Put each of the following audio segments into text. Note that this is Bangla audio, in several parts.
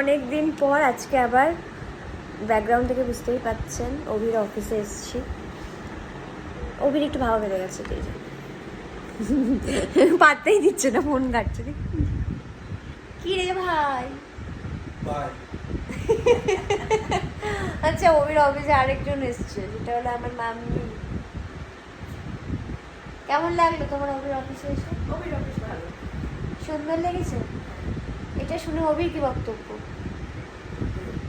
অনেক দিন পর আজকে আবার ব্যাকগ্রাউন্ড থেকে বুঝতেই পাচ্ছেন অভির অফিসে এসেছি। অভির একটু ভালো বেড়ে গেছে যে। পাততেই দিচ্ছে না ফোন কাটছে। কি রে ভাই? আচ্ছা অভির অফিসে আরেকজন এসছে যেটা হলো আমার মাম্মি। কেমন লাগল তোমার অভির অফিসে এসে? অফিস অফিস ভালো। সুন্দর লেগেছে? এটা শুনে অভির কি বক্তব্য?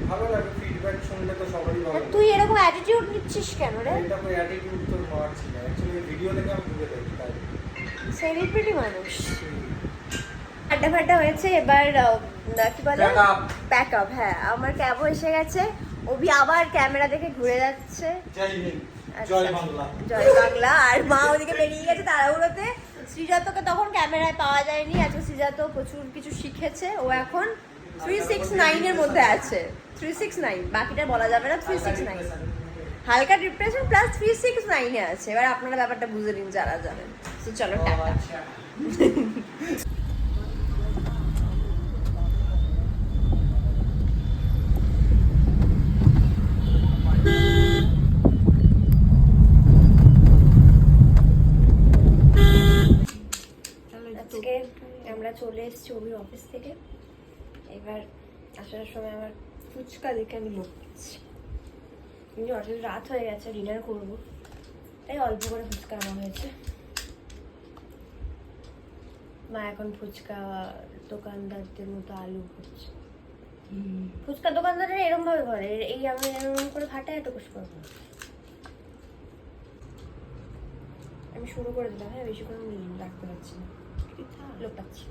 ভালো লাগে ফিডব্যাক শুনলে তো সবারই ভালো তুই এরকম অ্যাটিটিউড নিচ্ছিস কেন রে? এটা কোনো অ্যাটিটিউড তো নেওয়ার ছিল অ্যাকচুয়ালি ভিডিও দেখে আমি বুঝে তাই। সেলিব্রিটি মানুষ। আড্ডা ফাড্ডা হয়েছে এবার কি বলে? প্যাক আপ হ্যাঁ। আমার ক্যাবও এসে গেছে। অভি আবার ক্যামেরা দেখে ঘুরে যাচ্ছে। জয় হিন্দ। আচ্ছা। জয় বাংলা। জয় বাংলা। আর মা ওদিকে বেরিয়ে গেছে তাড়াহুড়োতে। শ্রীজাতকে তখন ক্যামেরায় পাওয়া যায়নি। আজকে শ্রীজাত প্রচুর কিছু শিখেছে। ও এখন থ্রি সিক্স নাইনের মধ্যে আছে। থ্রি সিক্স নাইন বাকিটা বলা যাবে না থ্রি সিক্স নাইন হালকা ডিপ্রেশন প্লাস থ্রি সিক্স নাইনে আছে এবার আপনারা ব্যাপারটা বুঝে নিন যারা জানেন। তো চলো টাটা। আচ্ছা। আমরা চলে এসেছি অভির অফিস থেকে। এবার আসার সময় আমার ফুচকা দেখে আমি লোক কিন্তু অর্থাৎ রাত হয়ে গেছে ডিনার করব। তাই অল্প করে ফুচকা আনা হয়েছে। মা এখন ফুচকা দোকানদারদের মতো আলু করছে। ফুচকা দোকানদাররা এরম ভাবে করে এই আমি এরকম করে ফাটায় এত কুচ করব আমি শুরু করে দিলাম হ্যাঁ বেশি করে রাখতে পারছি না। লোক পাচ্ছি।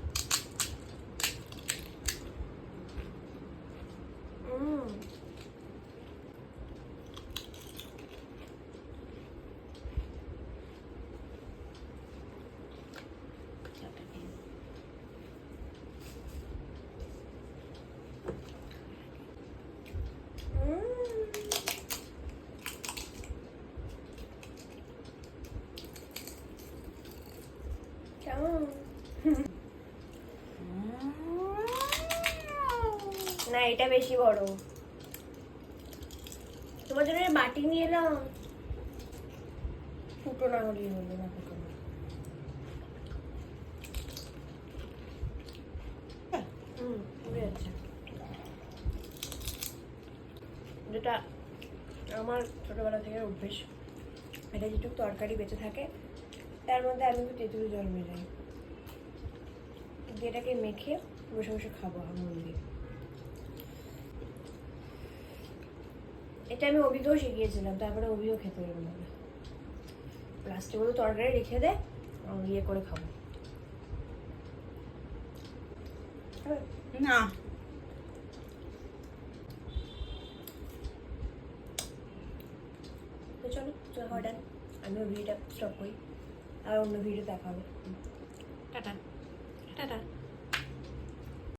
না এটা বেশি বড়। তোমার জন্য বাটি নিয়ে এলাম। ফুটো না হলেই হলো না ফুটো যেটা আমার ছোটবেলা থেকে অভ্যেস এটা যেটুকু তরকারি বেঁচে থাকে তার মধ্যে আমি একটু তেঁতুল জল মেলাই। দিয়ে এটাকে মেখে বসে বসে খাব আঙুল দিয়ে এটা আমি অভিকেও শিখিয়েছিলাম তারপরে অভিও খেতে এরকম হবে লাস্টে বলে তরকারি রেখে দে ইয়ে করে খাব। না। তো চলো চলো হয় ডান আমিও ভিডিওটা স্টপ করি। আর অন্য ভিডিও দেখাবো টাটা। টাটা।